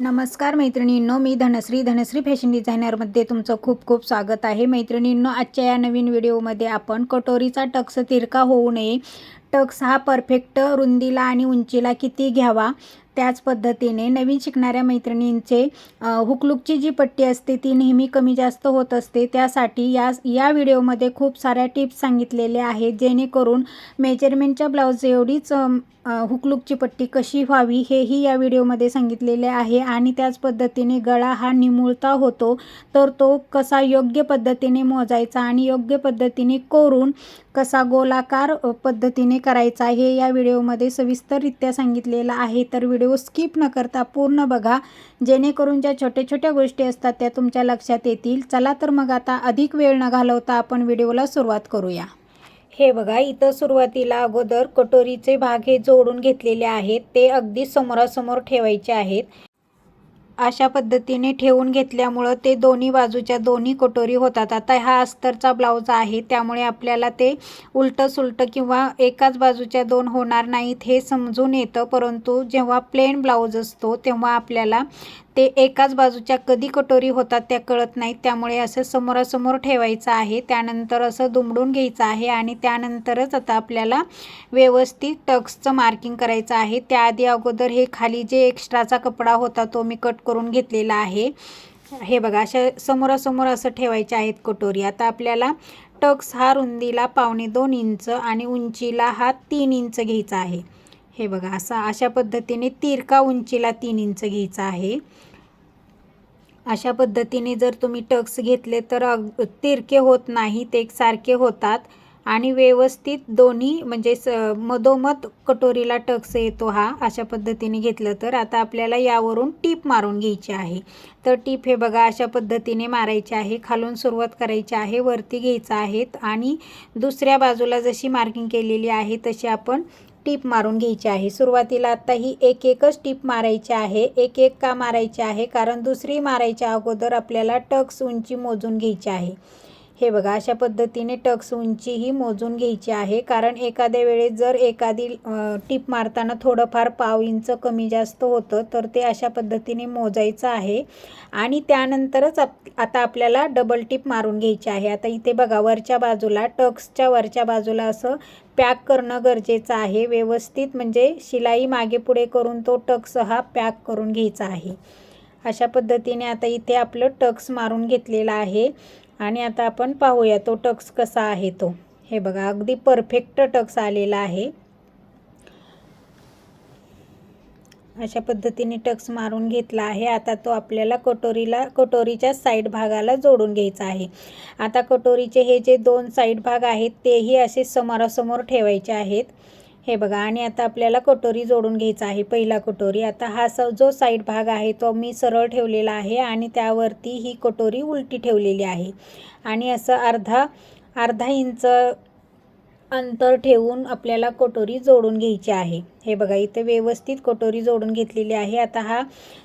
नमस्कार मैत्रिणींनो मी धनश्री धनश्री फॅशन डिझायनरमध्ये तुमचं खूप खूप स्वागत आहे. मैत्रिणींनो आजच्या या नवीन व्हिडिओमध्ये आपण कटोरीचा टक्स तिरका होऊ नये. टक्स हा परफेक्ट रुंदीला आणि उंचीला किती घ्यावा? त्याच पद्धतीने नवीन शिकणाऱ्या मैत्रिणींचे हुकलुकची जी पट्टी असते ती नेहमी कमी जास्त होत असते. त्यासाठी या या व्हिडिओमध्ये खूप साऱ्या टिप्स सांगितलेल्या आहेत जेणेकरून मेजरमेंटच्या ब्लाऊज एवढीच हुकलुकची पट्टी कशी व्हावी हेही या व्हिडिओमध्ये सांगितलेले आहे. आणि त्याच पद्धतीने गळा हा निमुळता होतो तर तो कसा योग्य पद्धतीने मोजायचा आणि योग्य पद्धतीने कोरून कसा गोलाकार पद्धतीने करायचा हे या व्हिडिओमध्ये सविस्तररित्या सांगितलेलं आहे. तर व्हिडिओ स्किप न करता पूर्ण बघा. जेणेकरून ज्या छोट्या छोट्या गोष्टी असतात त्या तुमच्या लक्षात येतील. चला तर मग आता अधिक वेळ न घालवता आपण व्हिडिओला सुरुवात करूया. हे बघा इथं सुरुवातीला अगोदर कटोरीचे भाग हे जोडून घेतलेले आहेत. ते अगदी समोरासमोर ठेवायचे आहेत. अशा पद्धतीने ठेवून घेतल्यामुळं ते दोन्ही बाजूच्या दोन्ही कटोरी होतात. आता हा अस्तरचा ब्लाऊज आहे त्यामुळे आपल्याला ते उलटं सुलटं किंवा एकाच बाजूच्या दोन होणार नाहीत हे समजून येतं. परंतु जेव्हा प्लेन ब्लाऊज असतो तेव्हा आपल्याला ते एकाच बाजूच्या कधी कटोरी होतात त्या कळत नाहीत. त्यामुळे असं समोरासमोर ठेवायचं आहे. त्यानंतर असं दुमडून घ्यायचं आहे आणि त्यानंतरच आता आपल्याला व्यवस्थित टक्सचं मार्किंग करायचं आहे. त्याआधी अगोदर हे खाली जे एक्स्ट्राचा कपडा होता तो मी कट करून घेतलेला आहे. हे बघा अशा समोरासमोर असं ठेवायचे आहेत कटोरी. आता आपल्याला टक्स हा रुंदीला पावणे दोन इंच आणि उंचीला हा तीन इंच घ्यायचा आहे. हे बघा असा अशा पद्धतीने तिरका उंचीला तीन इंच घ्यायचा आहे. अशा पद्धतीने जर तुम्ही टक्स घेतले तर अग तिरके होत नाहीत एकसारखे होतात. आणि व्यवस्थित दोन्ही म्हणजे स मधोमध कटोरीला टक्स येतो हा अशा पद्धतीने घेतलं तर. आता आपल्याला यावरून टीप मारून घ्यायची आहे. तर टीप हे बघा अशा पद्धतीने मारायची आहे खालून सुरुवात करायची आहे वरती घ्यायचं आहेत. आणि दुसऱ्या बाजूला जशी मार्किंग केलेली आहे तशी आपण टीप मारून घ्यायची आहे. सुरुवातीला आत्ता ही एक एकच टीप मारायची आहे. एक एक का मारायची आहे? कारण दुसरी मारायच्या अगोदर आपल्याला टक्स उंची मोजून घ्यायची आहे. हे बघा अशा पद्धतीने टक्स उंची ही मोजून घ्यायची आहे. कारण एखाद्या वेळेस जर एखादी टिप टीप मारताना थोडंफार पाव इंच कमी जास्त होतं तर ते अशा पद्धतीने मोजायचं आहे. आणि त्यानंतरच आप आता आपल्याला डबल टीप मारून घ्यायची आहे. आता इथे बघा वरच्या बाजूला टक्सच्या वरच्या बाजूला असं पॅक करणं गरजेचं आहे. व्यवस्थित म्हणजे शिलाई मागे पुढे करून तो टक्स हा पॅक करून घ्यायचा आहे. अशा पद्धतीने आता इथे आपलं टक्स मारून घेतलेला आहे. आणि आता आपण पाहूया तो टक्स कसा आहे तो. हे बघा अगदी परफेक्ट टक्स आलेला आहे. अशा पद्धतीने टक्स मारून घेतला आहे. आता तो आपल्याला कटोरीला कटोरीच्या साईड भागाला जोडून घ्यायचा आहे. आता कटोरीचे हे जे दोन साईड भाग आहेत तेही असे समोरासमोर ठेवायचे आहेत. हे बघा आणि आता आपल्याला कटोरी जोडून घ्यायचा आहे. पहिला कटोरी आता हा स जो साईड भाग आहे तो मी सरळ ठेवलेला आहे आणि त्यावरती ही कटोरी उलटी ठेवलेली आहे. आणि असं अर्धा अर्धा इंच अंतर ठेवून आपल्याला कटोरी जोडून घ्यायची आहे. हे बघा इथे व्यवस्थित कटोरी जोडून घेतलेली आहे. आता हा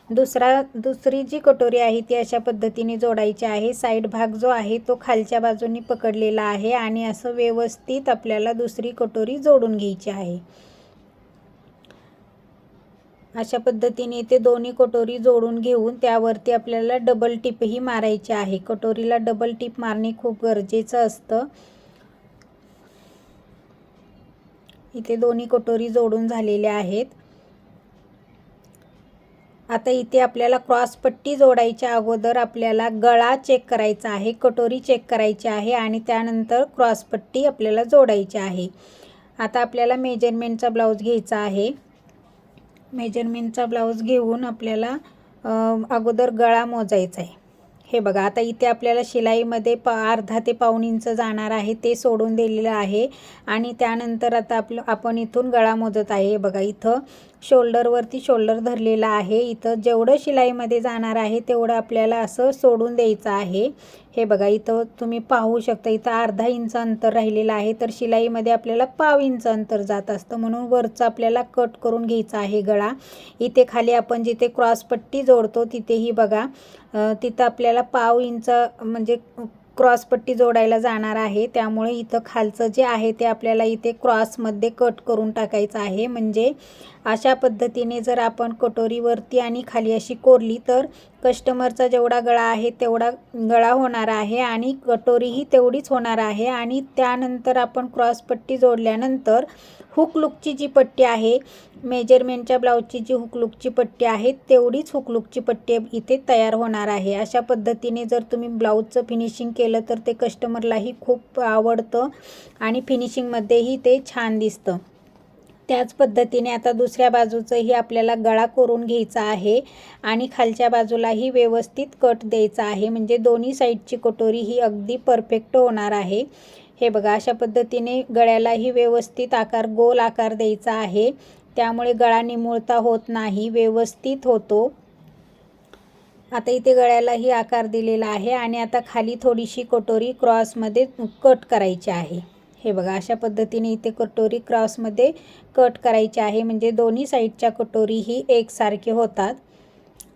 दुसरा दुसरी जी कटोरी आहे ती अशा पद्धतीने जोडायची आहे. साईड भाग जो आहे तो खालच्या बाजूनी पकडलेला आहे आणि असं व्यवस्थित आपल्याला दुसरी कटोरी जोडून घ्यायची आहे. अशा पद्धतीने इथे दोन्ही कटोरी जोडून घेऊन त्यावरती आपल्याला डबल टिपही मारायची आहे. कटोरीला डबल टिप मारणे खूप गरजेचं असतं. इथे दोन्ही कटोरी जोडून झालेल्या आहेत. आता इथे आपल्याला क्रॉसपट्टी जोडायच्या अगोदर आपल्याला गळा चेक करायचा आहे कटोरी चेक करायची आहे आणि त्यानंतर क्रॉसपट्टी आपल्याला जोडायची आहे. आता आपल्याला मेजरमेंटचा ब्लाऊज घ्यायचा आहे. मेजरमेंटचा ब्लाऊज घेऊन आपल्याला अगोदर गळा मोजायचा आहे. हे बघा आता इथे आपल्याला शिलाईमध्ये प अर्धा ते पाऊण इंच जाणार आहे ते सोडून दिलेलं आहे. आणि त्यानंतर आता आपलं आपण इथून गळा मोजत आहे. हे बघा इथं शोल्डरवरती शोल्डर धरलेला आहे. इथं जेवढं शिलाईमध्ये जाणार आहे तेवढं आपल्याला असं सोडून द्यायचं आहे. हे बघा इथं तुम्ही पाहू शकता इथं अर्धा इंच अंतर राहिलेलं आहे. तर शिलाईमध्ये आपल्याला पाव इंच अंतर जात असतं. म्हणून वरचं आपल्याला कट करून घ्यायचा आहे गळा. इथे खाली आपण जिथे क्रॉसपट्टी जोडतो तिथेही बघा तिथं आपल्याला पाव इंच म्हणजे क्रॉसपट्टी जोडायला जाणार आहे. त्यामुळे इथं खालचं जे आहे ते आपल्याला इथे क्रॉसमध्ये कट करून टाकायचं आहे. म्हणजे अशा पद्धतीने जर आपण कटोरीवरती आणि खाली अशी कोरली तर कस्टमरचा जेवढा गळा आहे तेवढा गळा होणार आहे आणि कटोरीही तेवढीच होणार आहे आणि त्यानंतर आपण क्रॉस पट्टी जोडल्यानंतर हुक लुकची जी पट्टी आहे मेजरमेंटच्या ब्लाऊजची जी हुक लुकची पट्टी आहे तेवढीच हुक लुकची पट्टी इथे तयार होणार आहे. अशा पद्धतीने जर तुम्ही ब्लाऊजचं फिनिशिंग केलं तर ते कस्टमरलाही खूप आवडतं आणि फिनिशिंगमध्येही ते छान दिसतं. त्याच पद्धतीने आता दुसऱ्या बाजूचंही आपल्याला गळा करून घ्यायचा आहे आणि खालच्या बाजूलाही व्यवस्थित कट द्यायचा आहे. म्हणजे दोन्ही साईडची कटोरी ही अगदी परफेक्ट होणार आहे. हे बघा अशा पद्धतीने गळ्यालाही व्यवस्थित आकार गोल आकार द्यायचा आहे. त्यामुळे गळा निमुळता होत नाही व्यवस्थित होतो. आता इथे गळ्यालाही आकार दिलेला आहे आणि आता खाली थोडीशी कटोरी क्रॉसमध्ये कट करायची आहे. हे बघा अशा पद्धतीने इथे कटोरी क्रॉसमध्ये कट करायची आहे. म्हणजे दोन्ही साईडच्या कटोरी ही एकसारखे होतात.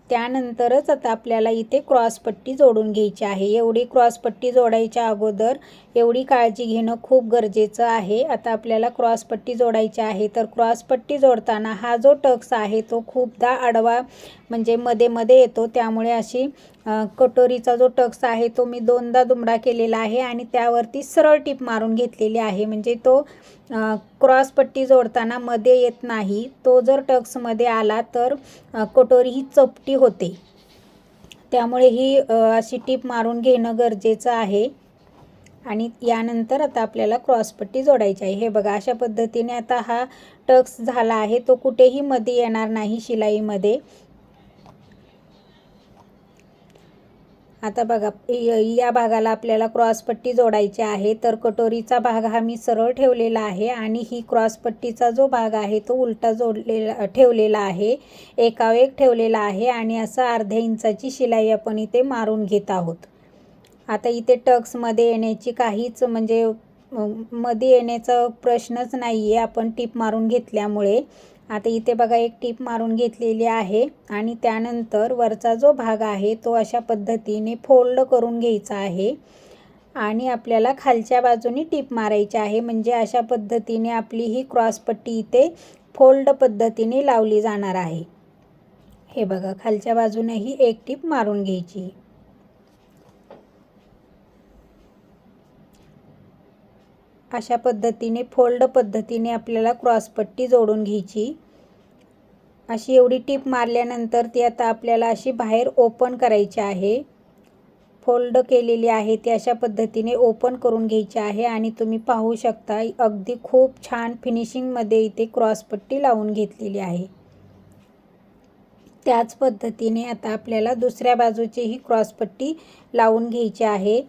त्यानंतरच आता आपल्याला इथे क्रॉसपट्टी जोडून घ्यायची आहे. एवढी क्रॉसपट्टी जोडायच्या अगोदर एवढी काळजी घेणं खूप गरजेचं आहे. आता आपल्याला क्रॉसपट्टी जोडायची आहे तर क्रॉसपट्टी जोडताना हा जो टक्स आहे तो खूपदा आडवा म्हणजे मध्ये मध्ये येतो. त्यामुळे अशी कटोरीचा जो टक्स आहे तो मी दोनदा दुमडा केलेला आहे आणि त्यावरती सरळ टीप मारून घेतलेली आहे. म्हणजे तो क्रॉसपट्टी जोडताना मध्ये येत नाही. तो जर टक्समध्ये आला तर कटोरी ही चपटी होते. त्यामुळे ही अशी टीप मारून घेणं गरजेचं आहे. आणि यानंतर आता आपल्याला क्रॉसपट्टी जोडायची आहे. हे बघा अशा पद्धतीने आता हा टक्स झाला आहे. तो कुठेही मध्ये येणार नाही शिलाईमध्ये. आता बघा या भागाला आपल्याला क्रॉसपट्टी जोडायची आहे. तर कटोरीचा भाग हा मी सरळ ठेवलेला आहे आणि ही क्रॉसपट्टीचा जो भाग आहे तो उलटा जोडलेला ठेवलेला आहे. एकावेक एक ठेवलेला आहे आणि असं अर्ध्या इंचाची शिलाई आपण इथे मारून घेत आहोत. आता इथे टक्समध्ये येण्याची काहीच म्हणजे मध्ये येण्याचा प्रश्नच नाही आहे आपण टीप मारून घेतल्यामुळे. आता इथे बघा एक टीप मारून घेतलेली आहे आणि त्यानंतर वरचा जो भाग आहे तो अशा पद्धतीने फोल्ड करून घ्यायचा आहे आणि आपल्याला खालच्या बाजूनी टीप मारायची आहे. म्हणजे अशा पद्धतीने आपली ही क्रॉसपट्टी इथे फोल्ड पद्धतीने लावली जाणार आहे. हे बघा खालच्या बाजूनेही एक टीप मारून घ्यायची. अशा पद्धतीने फोल्ड पद्धतीने आपल्याला क्रॉसपट्टी जोडून घ्यायची. अशी एवढी टीप मारल्यानंतर ती आता आपल्याला अशी बाहेर ओपन करायची आहे. फोल्ड केलेली आहे ती अशा पद्धतीने ओपन करून घ्यायची आहे आणि तुम्ही पाहू शकता अगदी खूप छान फिनिशिंगमध्ये इथे क्रॉसपट्टी लावून घेतलेली आहे. त्याच पद्धतीने आता आपल्याला दुसऱ्या बाजूचीही क्रॉसपट्टी लावून घ्यायची आहे.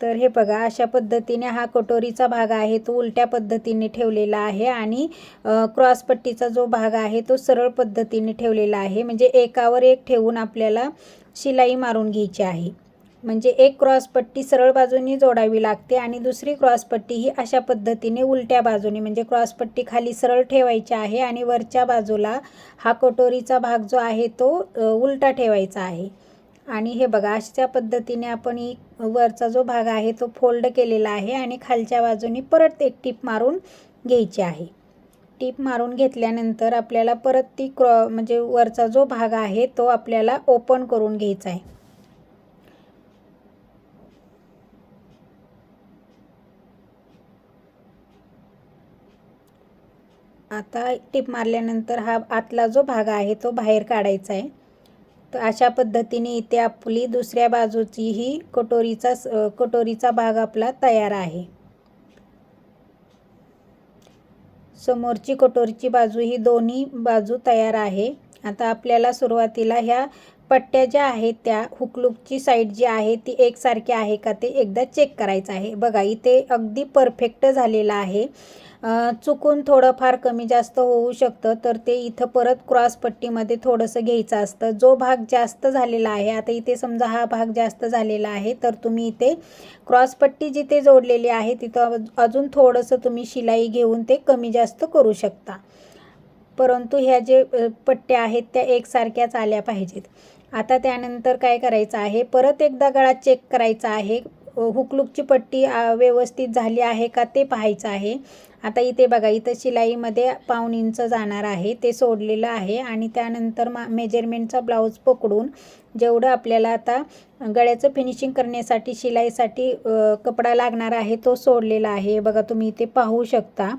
तर हे बघा अशा पद्धतीने हा कटोरीचा भाग आहे तो उलट्या पद्धतीने ठेवलेला आहे आणि क्रॉसपट्टीचा जो भाग आहे तो सरळ पद्धतीने ठेवलेला आहे. म्हणजे एकावर एक ठेवून आपल्याला शिलाई मारून घ्यायची आहे. म्हणजे एक क्रॉसपट्टी सरळ बाजूनी जोडावी लागते आणि दुसरी क्रॉसपट्टी ही अशा पद्धतीने उलट्या बाजूने म्हणजे क्रॉसपट्टी खाली सरळ ठेवायची आहे आणि वरच्या बाजूला हा कटोरीचा भाग जो आहे तो उलटा ठेवायचा आहे. आणि हे बघा अशा पद्धतीने आपण वरचा जो भाग आहे तो फोल्ड केलेला आहे आणि खालच्या बाजूनी परत एक टीप मारून घ्यायची आहे. टीप मारून घेतल्यानंतर आपल्याला परत ती क्रॉ म्हणजे वरचा जो भाग आहे तो आपल्याला ओपन करून घ्यायचा आहे. आता टीप मारल्यानंतर हा आतला जो भाग आहे तो बाहेर काढायचा आहे. तर अशा पद्धतीने इथे आपली दुसऱ्या बाजूची ही कटोरीचा कटोरीचा भाग आपला तयार आहे. समोरची कटोरीची बाजू ही दोन्ही बाजू तयार आहे. आता आपल्याला सुरुवातीला ह्या पट्ट्या ज्या आहेत त्या हुकलुकची साईड जी आहे ती एकसारखी आहे का ते एकदा चेक करायचं आहे. बघा इथे अगदी परफेक्ट झालेलं आहे. चुकून थोडंफार कमी जास्त होऊ शकतं तर ते इथं परत क्रॉसपट्टीमध्ये थोडंसं घ्यायचं असतं. जो भाग जास्त झालेला आहे आता इथे समजा हा भाग जास्त झालेला आहे तर तुम्ही इथे क्रॉसपट्टी जिथे जोडलेली आहे तिथं अजून थोडंसं तुम्ही शिलाई घेऊन ते कमी जास्त करू शकता. परंतु ह्या जे पट्ट्या आहेत त्या एकसारख्याच आल्या पाहिजेत. आता त्यानंतर काय करायचं आहे परत एकदा गळा चेक करायचा आहे. हुकलूकची पट्टी व्यवस्थित झाली आहे का ते पाहायचं आहे. आता इथे बघा इथं शिलाईमध्ये पाऊण इंच जाणार आहे ते सोडलेलं आहे आणि त्यानंतर मा मेजरमेंटचा ब्लाऊज पकडून जेवढं आपल्याला आता गळ्याचं फिनिशिंग करण्यासाठी शिलाईसाठी कपडा लागणार आहे तो सोडलेला आहे. बघा तुम्ही इथे पाहू शकता.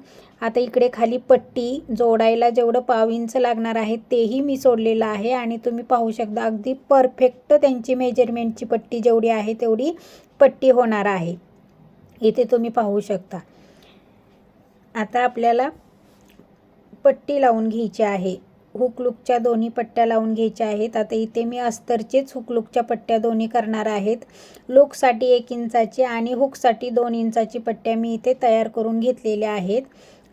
आता इकडे खाली पट्टी जोडायला जेवढं पाव इंच लागणार आहे तेही मी सोडलेलं आहे. आणि तुम्ही पाहू शकता अगदी परफेक्ट त्यांची मेजरमेंटची पट्टी जेवढी आहे तेवढी पट्टी होणार आहे. इथे तुम्ही पाहू शकता. आता आपल्याला पट्टी लावून घ्यायची आहे. हुकलुकच्या दोन्ही पट्ट्या लावून घ्यायच्या आहेत. आता इथे मी अस्तरचेच हुकलूकच्या पट्ट्या दोन्ही करणार आहेत. लूकसाठी एक इंचाची आणि हुकसाठी दोन इंचाची पट्ट्या मी इथे तयार करून घेतलेल्या आहेत.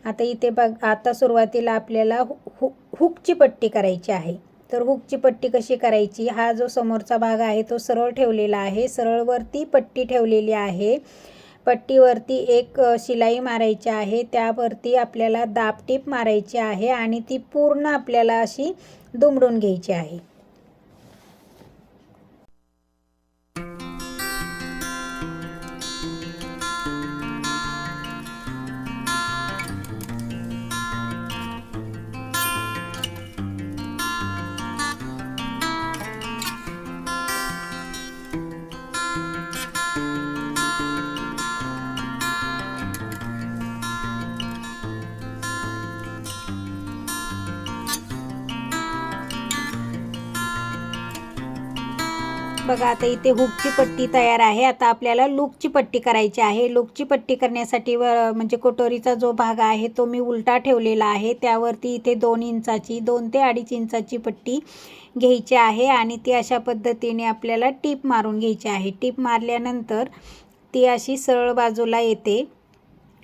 आता इथे बघ आता सुरुवातीला आपल्याला हु हु हुकची पट्टी करायची आहे. तर हुकची पट्टी कशी करायची? हा जो समोरचा भाग आहे तो सरळ ठेवलेला आहे. सरळवरती पट्टी ठेवलेली आहे. पट्टीवरती एक शिलाई मारायची आहे. त्यावरती आपल्याला दाबटीप मारायची आहे आणि ती पूर्ण आपल्याला अशी दुमडून घ्यायची आहे. बघा आता इथे हुकची पट्टी तयार आहे. आता आपल्याला लूकची पट्टी करायची आहे. लूकची पट्टी करण्यासाठी व म्हणजे कटोरीचा जो भाग आहे तो मी उलटा ठेवलेला आहे. त्यावरती इथे दोन इंचाची दोन ते अडीच इंचाची पट्टी घ्यायची आहे आणि ती अशा पद्धतीने आपल्याला टीप मारून घ्यायची आहे. टीप मारल्यानंतर ती अशी सरळ बाजूला येते.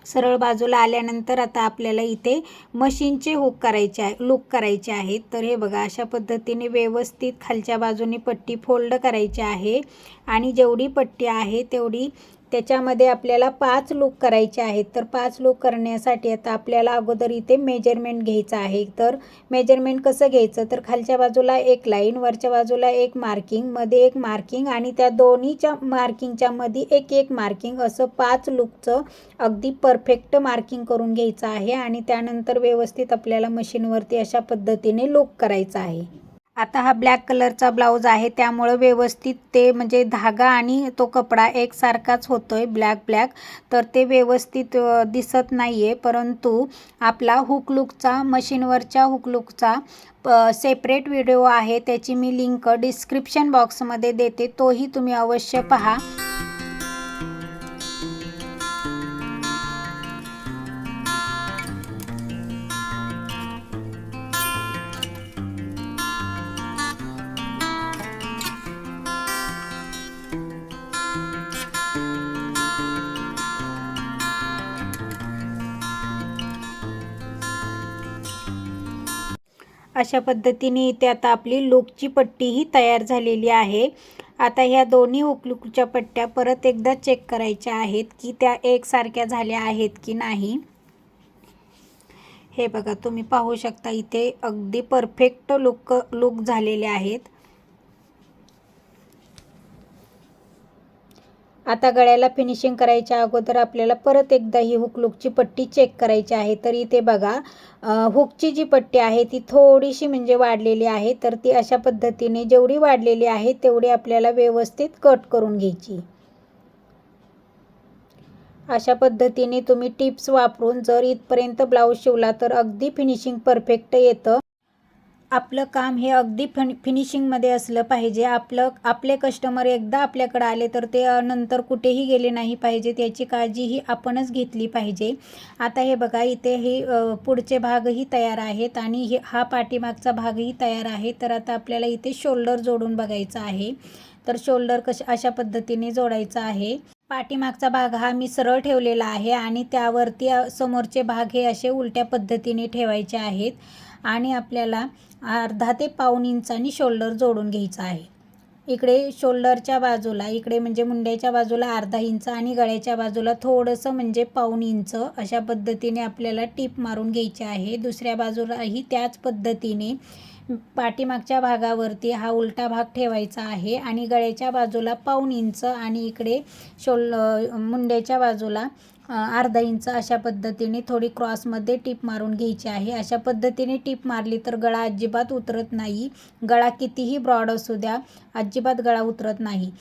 सरळ बाजूला आल्यानंतर आता आपल्याला इथे मशीनचे हुक करायचे आहे लूक करायचे आहेत. तर हे बघा अशा पद्धतीने व्यवस्थित खालच्या बाजूने पट्टी फोल्ड करायची आहे. आणि जेवढी पट्टी आहे तेवढी त्याच्यामध्ये आपल्याला पाच लूक करायचे आहेत. तर पाच लूक करण्यासाठी आता आपल्याला अगोदर इथे मेजरमेंट घ्यायचं आहे. तर मेजरमेंट कसं घ्यायचं? तर खालच्या बाजूला एक लाईन वरच्या बाजूला एक मार्किंगमध्ये एक मार्किंग आणि त्या दोन्हीच्या मार्किंगच्या मध्ये एक एक मार्किंग असं पाच लूकचं अगदी परफेक्ट मार्किंग करून घ्यायचं आहे आणि त्यानंतर व्यवस्थित आपल्याला मशीनवरती अशा पद्धतीने लूक करायचं आहे. आता हा ब्लॅक कलरचा ब्लाऊज आहे त्यामुळं व्यवस्थित ते म्हणजे धागा आणि तो कपडा एकसारखाच होतो आहे ब्लॅक ब्लॅक तर ते व्यवस्थित दिसत नाही आहे परंतु आपला हुकलुकचा मशीनवरच्या हुकलुकचा सेपरेट व्हिडिओ आहे त्याची मी लिंक डिस्क्रिप्शन बॉक्समध्ये देते तोही तुम्ही अवश्य पहा. अशा पद्धतीने इथे आता आपली लूकची पट्टीही तयार झालेली आहे. आता ह्या दोन्ही उकलूकच्या पट्ट्या परत एकदा चेक करायच्या आहेत की त्या एकसारख्या झाल्या आहेत की नाही. हे बघा तुम्ही पाहू शकता इथे अगदी परफेक्ट लुक लुक झालेले आहेत. आता गळ्याला फिनिशिंग करायच्या अगोदर आपल्याला परत एकदा ही हुकलूकची पट्टी चेक करायची आहे. तर इथे बघा हुकची जी पट्टी आहे ती थोडीशी म्हणजे वाढलेली आहे. तर ती अशा पद्धतीने जेवढी वाढलेली आहे तेवढी आपल्याला व्यवस्थित कट करून घ्यायची. अशा पद्धतीने तुम्ही टिप्स वापरून जर इथपर्यंत ब्लाऊज शिवला तर अगदी फिनिशिंग परफेक्ट येतं. आपलं काम हे अगदी फन फिनिशिंगमध्ये असलं पाहिजे. आपलं आपले कस्टमर एकदा आपल्याकडं आले तर ते नंतर कुठेही गेले नाही पाहिजे. त्याची काळजी ही आपणच घेतली पाहिजे. आता हे बघा इथे हे पुढचे भागही तयार आहेत आणि हे हा पाठीमागचा भागही तयार आहे. तर आता आपल्याला इथे शोल्डर जोडून बघायचा आहे. तर शोल्डर कश अशा पद्धतीने जोडायचा आहे. पाठीमागचा भाग हा मी सरळ ठेवलेला आहे आणि त्यावरती समोरचे भाग हे असे उलट्या पद्धतीने ठेवायचे आहेत. आणि आपल्याला अर्धा ते पाऊण इंचानी शोल्डर जोडून घ्यायचा आहे. इकडे शोल्डरच्या बाजूला इकडे म्हणजे मुंड्याच्या बाजूला अर्धा इंच आणि गळ्याच्या बाजूला थोडंसं म्हणजे पाऊण इंच अशा पद्धतीने आपल्याला टीप मारून घ्यायची आहे. दुसऱ्या बाजूलाही त्याच पद्धतीने पाठीमागच्या भागावरती हा उलटा भाग ठेवायचा आहे आणि गळ्याच्या बाजूला पाऊण इंच आणि इकडे शोल मुंड्याच्या बाजूला अर्धा इंच अशा पद्धतीने थोडी क्रॉसमध्ये टीप मारून घ्यायची आहे. अशा पद्धतीने टीप मारली तर गळा अजिबात उतरत नाही. गळा कितीही ब्रॉड असू द्या अजिबात गळा उतरत नाही.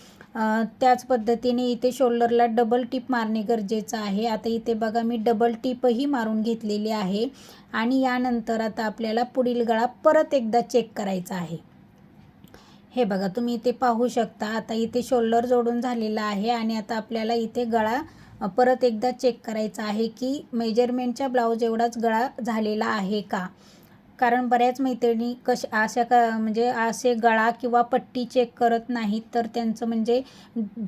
त्याच पद्धतीने इथे शोल्डरला डबल टीप मारणे गरजेचं आहे. आता इथे बघा मी डबल टीपही मारून घेतलेली आहे आणि यानंतर आता आपल्याला पुढील गळा परत एकदा चेक करायचा आहे. हे बघा तुम्ही इथे पाहू शकता. आता इथे शोल्डर जोडून झालेला आहे आणि आता आपल्याला इथे गळा परत एकदा चेक करायचं आहे की मेजरमेंटच्या ब्लाऊज एवढाच गळा झालेला आहे का? कारण बऱ्याच मैत्रिणी कश अशा का म्हणजे असे गळा किंवा पट्टी चेक करत नाहीत तर त्यांचं म्हणजे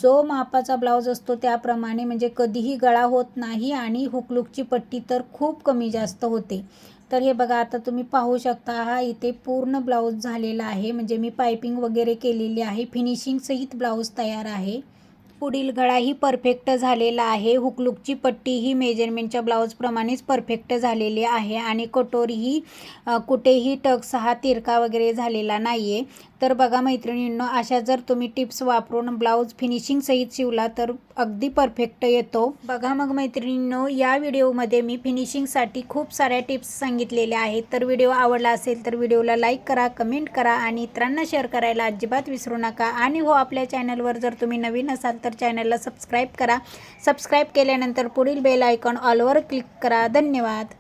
जो मापाचा ब्लाऊज असतो त्याप्रमाणे म्हणजे कधीही गळा होत नाही आणि हुकलुकची पट्टी तर खूप कमी जास्त होते. तर हे बघा आता तुम्ही पाहू शकता हा इथे पूर्ण ब्लाऊज झालेला आहे. म्हणजे मी पायपिंग वगैरे केलेली आहे. फिनिशिंगसहित ब्लाऊज तयार आहे. पुढील गळाही परफेक्ट झालेला आहे. हुकलुकची पट्टी ही मेजरमेंटच्या ब्लाऊजप्रमाणेच परफेक्ट झालेली आहे आणि कटोरीही ही कुठेही टक्स हा तिरका वगैरे झालेला नाही आहे तर बघा मैत्रिणींनो अशा जर तुम्ही टिप्स वापरून ब्लाऊज फिनिशिंग सहित शिवला तर अगदी परफेक्ट येतो. बघा मग मैत्रिणींनो या व्हिडिओमध्ये मी फिनिशिंगसाठी खूप साऱ्या टिप्स सांगितलेल्या आहेत. तर व्हिडिओ आवडला असेल तर व्हिडिओला लाईक करा कमेंट करा आणि इतरांना शेअर करायला अजिबात विसरू नका. आणि हो आपल्या चॅनलवर जर तुम्ही नवीन असाल तर चॅनलला सबस्क्राईब करा. सबस्क्राईब केल्यानंतर पुढील बेल आयकॉन ऑलवर क्लिक करा. धन्यवाद.